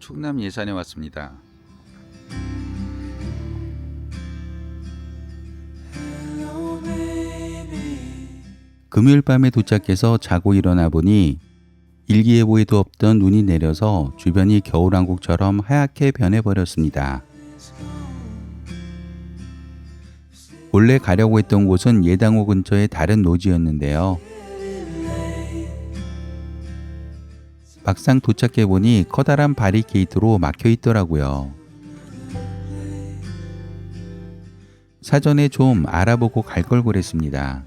충남 예산에 왔습니다. 금요일 밤에 도착해서 자고 일어나 보니 일기예보에도 없던 눈이 내려서 주변이 겨울왕국처럼 하얗게 변해버렸습니다. 원래 가려고 했던 곳은 예당호 근처의 다른 노지였는데요. 막상 도착해 보니 커다란 바리케이트로 막혀 있더라고요. 사전에 좀 알아보고 갈 걸 그랬습니다.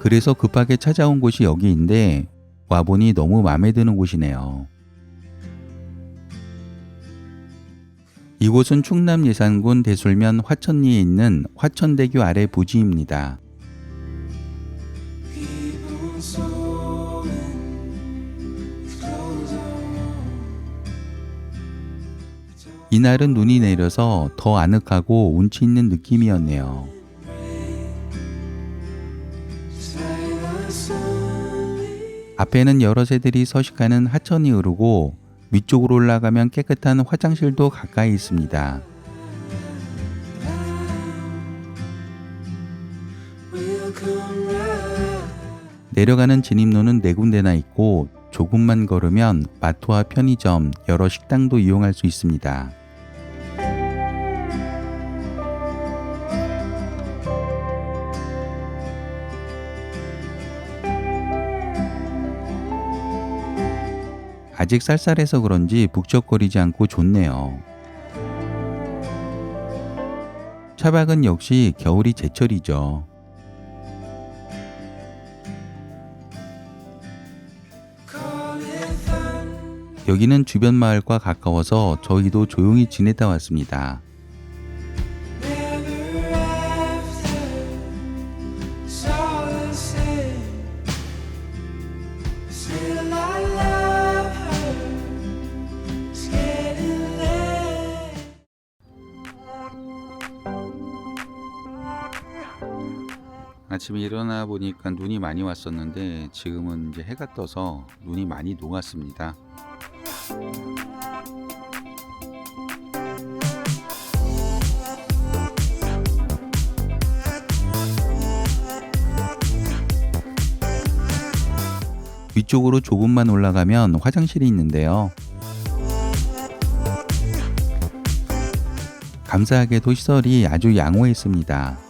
그래서 급하게 찾아온 곳이 여기인데 와보니 너무 마음에 드는 곳이네요. 이곳은 충남 예산군 대술면 화천리에 있는 화천대교 아래 부지입니다. 이날은 눈이 내려서 더 아늑하고 운치 있는 느낌이었네요. 앞에는 여러 새들이 서식하는 하천이 흐르고 위쪽으로 올라가면 깨끗한 화장실도 가까이 있습니다. 내려가는 진입로는 네 군데나 있고 조금만 걸으면 마트와 편의점, 여러 식당도 이용할 수 있습니다. 아직 쌀쌀해서 그런지 북적거리지 않고 좋네요. 차박은 역시 겨울이 제철이죠. 여기는 주변 마을과 가까워서 저희도 조용히 지냈다 왔습니다. 아침에 일어나 보니까 눈이 많이 왔었는데 지금은 이제 해가 떠서 눈이 많이 녹았습니다. 위쪽으로 조금만 올라가면 화장실이 있는데요. 감사하게도 시설이 아주 양호했습니다.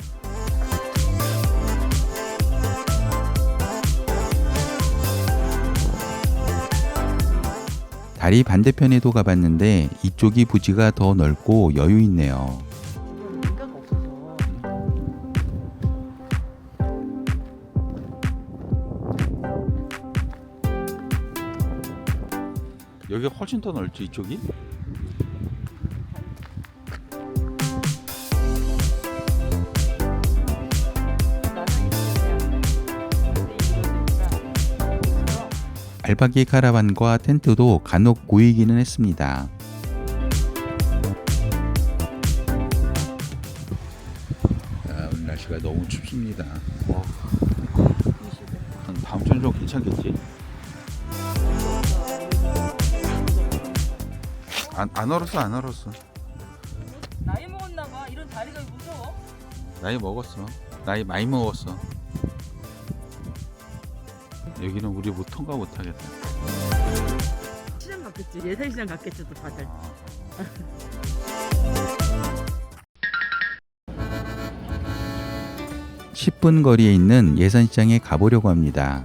다리 반대편에도 가봤는데 이쪽이 부지가 더 넓고 여유 있네요. 여기 훨씬 더 넓지 이쪽이? 알파기 카라반과 텐트도 간혹 보이기는 했습니다. 아, 오늘 날씨가 너무 춥습니다. 와, 한 다음 주는 좀 괜찮겠지? 안, 안 얼었어 안 얼었어 나이 먹었나 봐. 이런 다리가 무서워. 나이 먹었어 나이 많이 먹었어 여기는 우리 못 통과 못 하겠다 시장 갔겠지. 예산 시장 갔겠지 또 다들. 십분 거리에 있는 예산시장에 가보려고 합니다.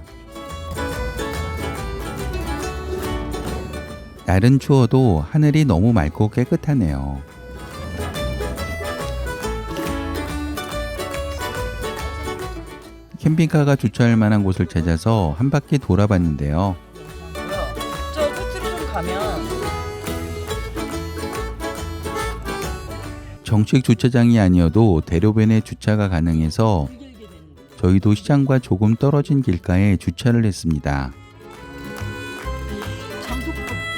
날은 추워도 하늘이 너무 맑고 깨끗하네요. 캠핑카가 주차할 만한 곳을 찾아서 한 바퀴 돌아봤는데요. 저 끝으로 좀 가면 정식 주차장이 아니어도 대로변에 주차가 가능해서 길게. 저희도 시장과 조금 떨어진 길가에 주차를 했습니다.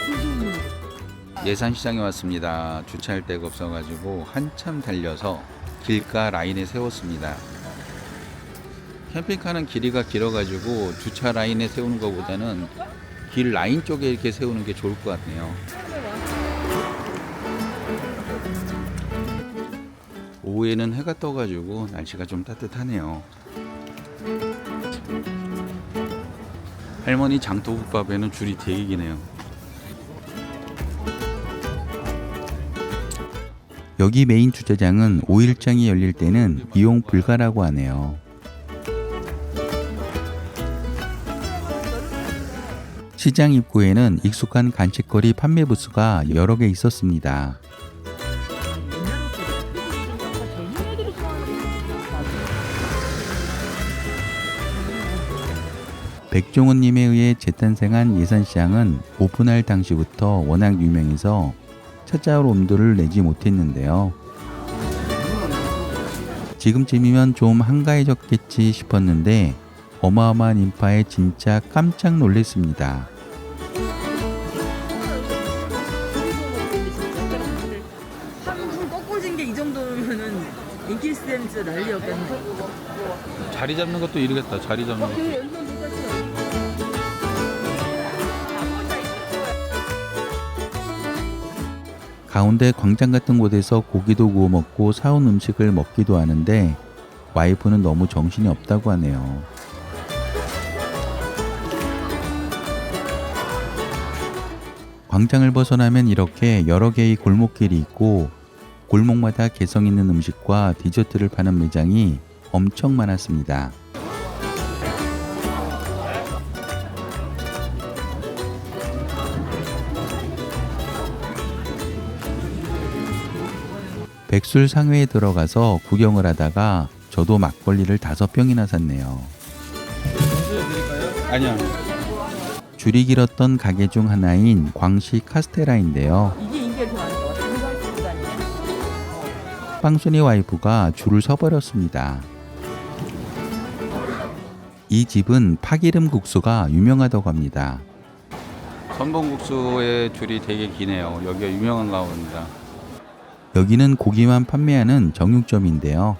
무슨 예산시장에 왔습니다. 주차할 데가 없어가지고 한참 달려서 길가 라인에 세웠습니다. 캠핑카는 길이가 길어가지고 주차 라인에 세우는 것보다는 길 라인 쪽에 이렇게 세우는 게 좋을 것 같네요. 오후에는 해가 떠가지고 날씨가 좀 따뜻하네요. 할머니 장도국밥에는 줄이 되게 기네요. 여기 메인 주차장은 5일장이 열릴 때는 이용 불가라고 하네요. 시장 입구에는 익숙한 간식거리 판매 부스가 여러 개 있었습니다. 백종원님에 의해 재탄생한 예산시장은 오픈할 당시부터 워낙 유명해서 찾아올 엄두를 내지 못했는데요. 지금쯤이면 좀 한가해졌겠지 싶었는데 어마어마한 인파에 진짜 깜짝 놀랐습니다. 자리 잡는 것도 이르겠다. 자리 잡는 것도. 그 연선 똑같이. 가운데 광장 같은 곳에서 고기도 구워 먹고 사온 음식을 먹기도 하는데 와이프는 너무 정신이 없다고 하네요. 광장을 벗어나면 이렇게 여러 개의 골목길이 있고 골목마다 개성 있는 음식과 디저트를 파는 매장이 엄청 많았습니다. 백술 상회에 들어가서 구경을 하다가 저도 막걸리를 다섯 병이나 샀네요. 아니요. 줄이 길었던 가게 중 하나인 광시 카스테라인데요. 이게 거 같아. 빵순이 와이프가 줄을 서버렸습니다. 이 집은 파기름 국수가 유명하다고 합니다. 선봉국수의 줄이 되게 기네요. 여기가 유명한가 봅니다. 여기는 고기만 판매하는 정육점인데요.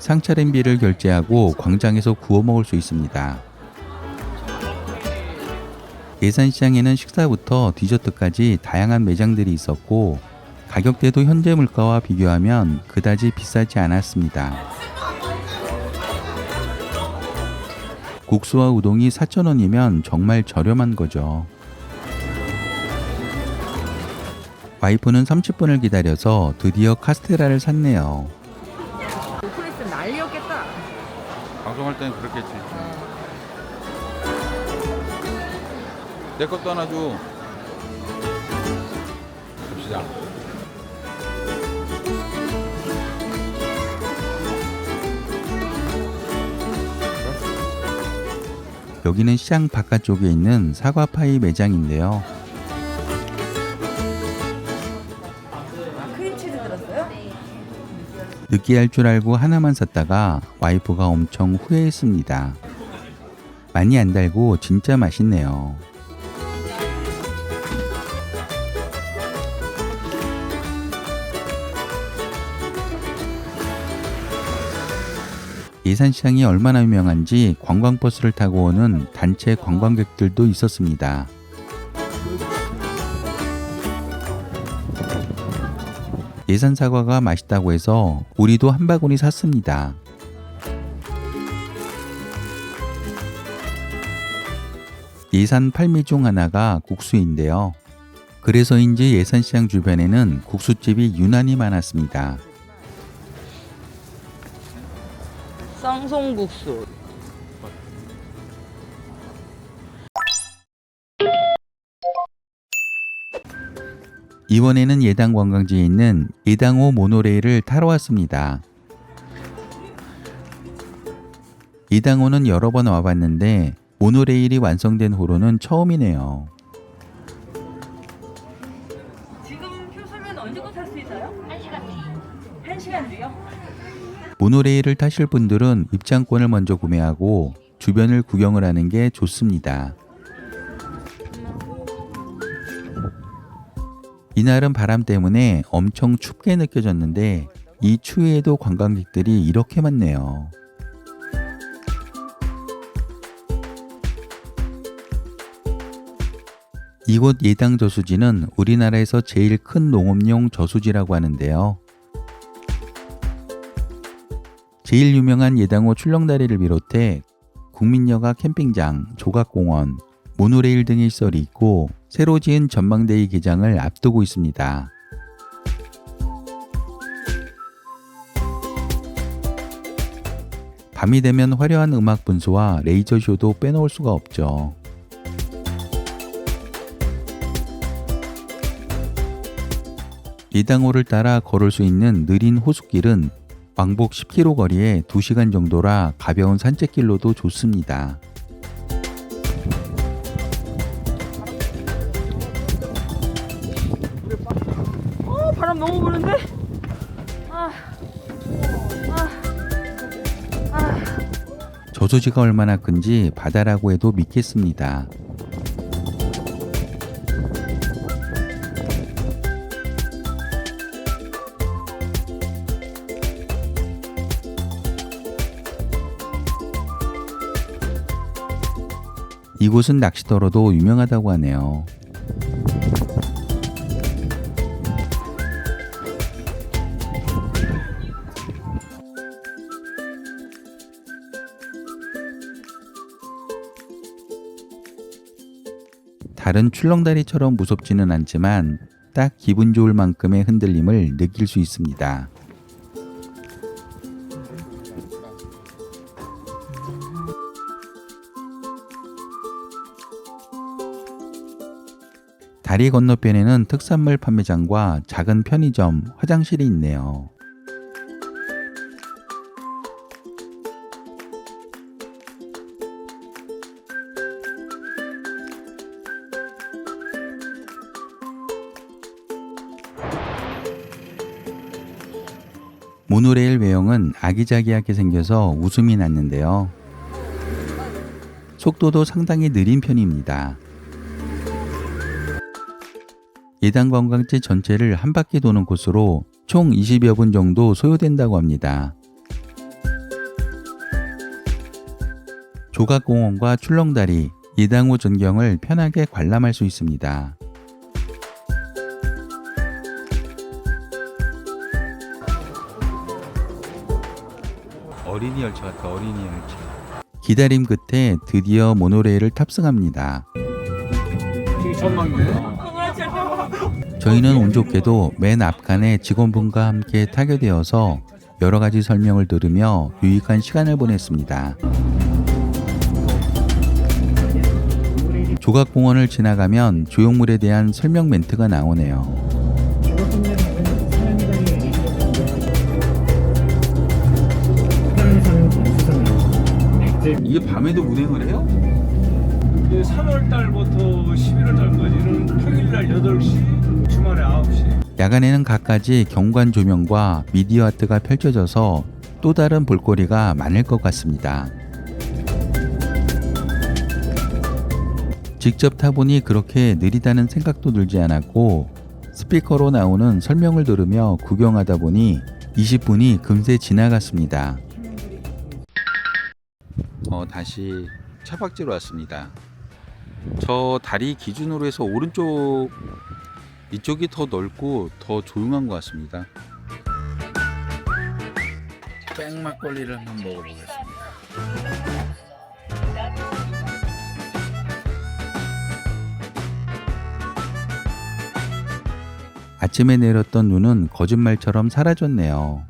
상차림비를 결제하고 광장에서 구워 먹을 수 있습니다. 예산시장에는 식사부터 디저트까지 다양한 매장들이 있었고 가격대도 현재 물가와 비교하면 그다지 비싸지 않았습니다. 국수와 우동이 4,000원이면 정말 저렴한 거죠. 와이프는 30분을 기다려서 드디어 카스테라를 샀네요. 오픈했으면 난리였겠다. 방송할 때는 그렇겠지. 내 것도 하나 줘. 갑시다. 여기는 시장 바깥쪽에 있는 사과파이 매장인데요. 느끼할 줄 알고 하나만 샀다가 와이프가 엄청 후회했습니다. 많이 안 달고 진짜 맛있네요. 예산시장이 얼마나 유명한지 관광버스를 타고 오는 단체 관광객들도 있었습니다. 예산 사과가 맛있다고 해서 우리도 한 바구니 샀습니다. 예산 팔미 중 하나가 국수인데요. 그래서인지 예산시장 주변에는 국수집이 유난히 많았습니다. 쌍송국수. 이번에는 예당 관광지에 있는 예당호 모노레일을 타러 왔습니다. 예당호는 여러 번 와봤는데 모노레일이 완성된 호로는 처음이네요. 모노레일을 타실 분들은 입장권을 먼저 구매하고 주변을 구경을 하는 게 좋습니다. 이날은 바람 때문에 엄청 춥게 느껴졌는데 이 추위에도 관광객들이 이렇게 많네요. 이곳 예당 저수지는 우리나라에서 제일 큰 농업용 저수지라고 하는데요. 제일 유명한 예당호 출렁다리를 비롯해 국민여가 캠핑장, 조각공원, 모노레일 등의 시설이 있고 새로 지은 전망대의 개장을 앞두고 있습니다. 밤이 되면 화려한 음악 분수와 레이저 쇼도 빼놓을 수가 없죠. 이당호를 따라 걸을 수 있는 느린 호숫길은 왕복 10km 거리에 2시간 정도라 가벼운 산책길로도 좋습니다. 어 바람 너무 부는데? 아, 아, 아. 저수지가 얼마나 큰지 바다라고 해도 믿겠습니다. 이곳은 낚시터로도 유명하다고 하네요. 다른 출렁다리처럼 무섭지는 않지만 딱 기분 좋을 만큼의 흔들림을 느낄 수 있습니다. 다리 건너편에는 특산물 판매장과 작은 편의점, 화장실이 있네요. 모노레일 외형은 아기자기하게 생겨서 웃음이 났는데요. 속도도 상당히 느린 편입니다. 예당 관광지 전체를 한 바퀴 도는 코스로 총 20여 분 정도 소요된다고 합니다. 조각공원과 출렁다리, 예당호 전경을 편하게 관람할 수 있습니다. 어린이 열차 같아 어린이 열차. 기다림 끝에 드디어 모노레일을 탑승합니다. 저희는 운 좋게도 맨 앞칸에 직원분과 함께 타게 되어서 여러 가지 설명을 들으며 유익한 시간을 보냈습니다. 조각공원을 지나가면 조형물에 대한 설명 멘트가 나오네요. 이게 밤에도 운행을 해요? 3월 달부터 11월 달까지는 평일날 8시, 주말에 9시. 야간에는 갖가지 경관 조명과 미디어 아트가 펼쳐져서 또 다른 볼거리가 많을 것 같습니다. 직접 타보니 그렇게 느리다는 생각도 들지 않았고 스피커로 나오는 설명을 들으며 구경하다 보니 20분이 금세 지나갔습니다. 어, 다시 차박지로 왔습니다. 저 다리 기준으로 해서 오른쪽 이쪽이 더 넓고 더 조용한 것 같습니다. 뺑막걸리를 한번 먹어보겠습니다. 아침에 내렸던 눈은 거짓말처럼 사라졌네요.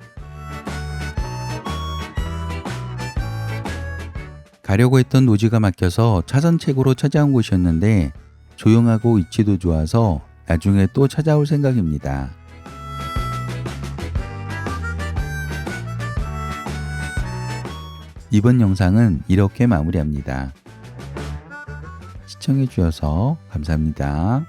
가려고 했던 노지가 막혀서 차선책으로 찾아온 곳이었는데 조용하고 위치도 좋아서 나중에 또 찾아올 생각입니다. 이번 영상은 이렇게 마무리합니다. 시청해주셔서 감사합니다.